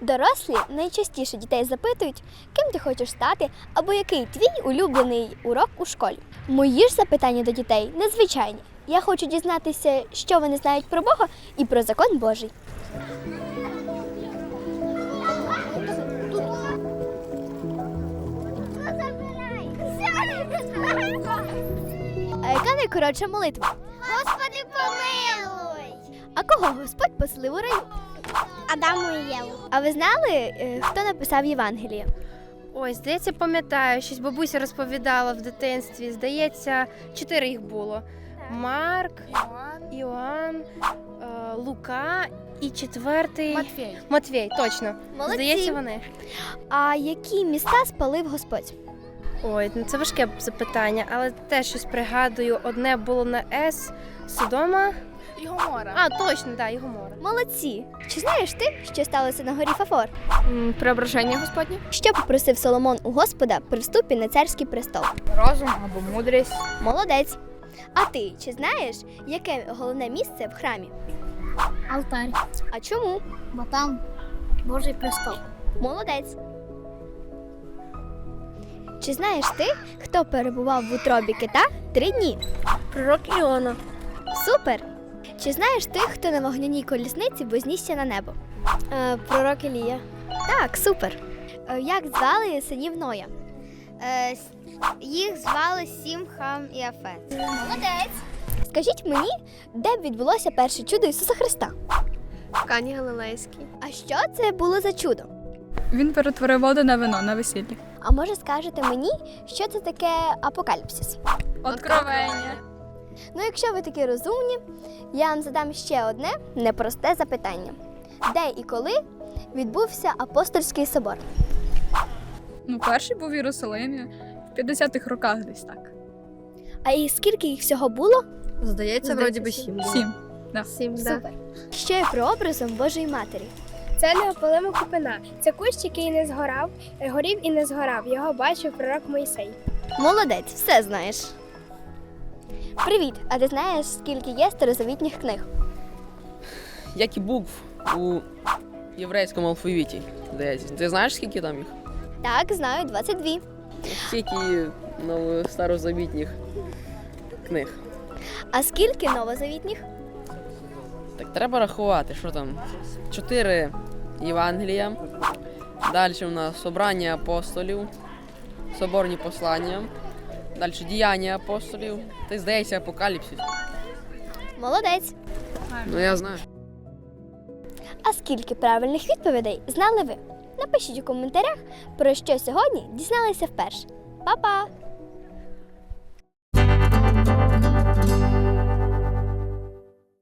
Дорослі найчастіше дітей запитують, ким ти хочеш стати або який твій улюблений урок у школі. Мої ж запитання до дітей незвичайні. Я хочу дізнатися, що вони знають про Бога і про закон Божий. А яка найкоротша молитва? Господи, помилуй! А кого Господь поселив у раю? Адаму і Єву. А ви знали, е, хто написав Євангеліє? Ой, здається, пам'ятаю, щось бабуся розповідала в дитинстві. Здається, чотири їх було: Марк, Іоанн, е, Лука і четвертий Матфей. Матвій, точно. Молодці. Здається, вони. А які міста спалив Господь? Ой, ну це важке запитання, але теж щось пригадую. Одне було на С Содома. І Гомора. А, точно, да, і Гомора. Молодці! Чи знаєш ти, що сталося на горі Фафор? Преображення Господнє. Що попросив Соломон у Господа при вступі на царський престол? Розум або мудрість. Молодець! А ти чи знаєш, яке головне місце в храмі? Алтарь. А чому? Бо там Божий престол. Молодець. Чи знаєш ти, хто перебував в утробі кита три дні? Пророк Іона. Супер! Чи знаєш ти, хто на вогняній колісниці вознісся на небо? Е, пророк Ілія. Так, супер. Е, як звали синів Ноя? Е, їх звали Сім, Хам і Афет. Молодець. Скажіть мені, де б відбулося перше чудо Ісуса Христа? В Кані Галилейській. А що це було за чудо? Він перетворив воду на вино на весіллі. А може скажете мені, що це таке апокаліпсис? Откровення. Ну, якщо ви такі розумні, я вам задам ще одне непросте запитання: де і коли відбувся апостольський собор? Ну, перший був в Єрусалимі в 50-х роках десь так. А і скільки їх всього було? Здається, вроді би сім. Сім. Сім, Супер. Що є прообразом Божої Матері? Це неопалима купина. Це кущ, який не згорав, е, горів і не згорав. Його бачив пророк Мойсей. Молодець, все знаєш. Привіт! А ти знаєш, скільки є старозавітніх книг? як і букв у єврейському алфавіті. Здається. Ти знаєш, скільки там їх? Так, знаю, 22. Скільки нових старозавітніх книг. А скільки новозавітніх? Треба рахувати, що там? Чотири Євангелія. Далі у нас собрання апостолів, соборні послання. Далі діяння апостолів. Ти здається, апокаліпсис. Молодець. Ну я знаю. А скільки правильних відповідей знали ви? Напишіть у коментарях, про що сьогодні дізналися вперше. Па-па!